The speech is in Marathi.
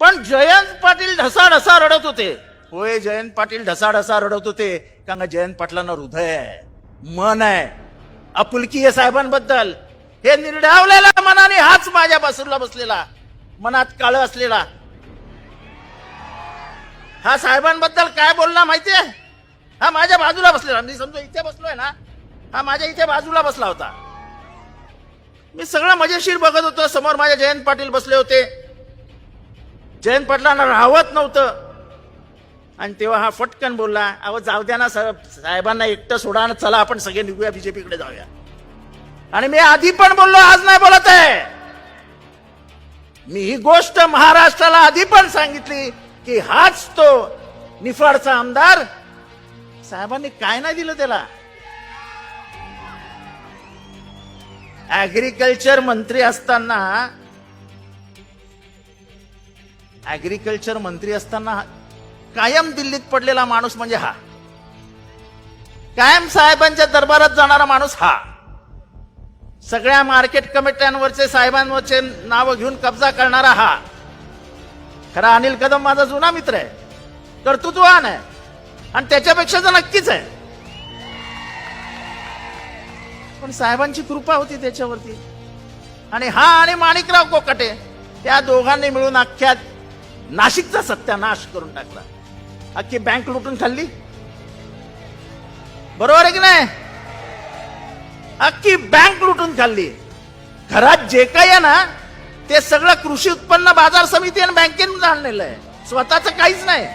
पण जयंत पाटील ढसा ढसा रडत होते. होय जयंत पाटील ढसा ढसा रडत होते. कारण जयंत पाटलांना हृदय आहे मन आहे. आपुलकी आहे साहेबांबद्दल हे निर्डावलेला मनाने हाच माझ्या बाजूला बसलेला. मनात काळ असलेला. हा साहेबांबद्दल काय बोलला माहितीये? हा माझ्या बाजूला बसलेला. मी समजा इथे बसलोय ना हा माझ्या इथे बाजूला बसला होता. मी सगळं मजेशीर बघत होतो. समोर माझ्या जयंत पाटील बसले होते. जयंत पाटलांना राहवत नव्हतं. आणि तेव्हा हा फटकन बोलला अहो जाऊ द्या ना साहेब साहेबांना एकटं सोडा ना चला आपण सगळे निघूया बीजेपीकडे जाऊया. आणि मी आधी पण बोललो आज नाही बोलत आहे. मी ही गोष्ट महाराष्ट्राला आधी पण सांगितली की हाच तो निफाडचा आमदार. साहेबांनी काय नाही दिलं त्याला? ऍग्रिकल्चर मंत्री असताना ऍग्रिकल्चर मंत्री असताना कायम दिल्लीत पडलेला माणूस म्हणजे हा. कायम साहेबांच्या दरबारात जाणारा माणूस हा. सगळ्या मार्केट कमिट्यांवरचे साहेबांवरचे नाव घेऊन कब्जा करणारा हा. खरा अनिल कदम माझा जुना मित्र आहे. कर्तृत्ववान आहे. आणि त्याच्यापेक्षा तर नक्कीच आहे. पण साहेबांची कृपा होती त्याच्यावरती. आणि हा आणि माणिकराव कोकाटे त्या दोघांनी मिळून अख्ख्या नाशिकचा सत्यानाश करून टाकला. अख्खी बँक लुटून खाल्ली. बरोबर आहे की नाही? अख्खी बँक लुटून खाल्ली. घरात जे काही आहे ना ते सगळं कृषी उत्पन्न बाजार समिती आणि बँकेतून आणलेलं आहे. स्वतःच काहीच नाही.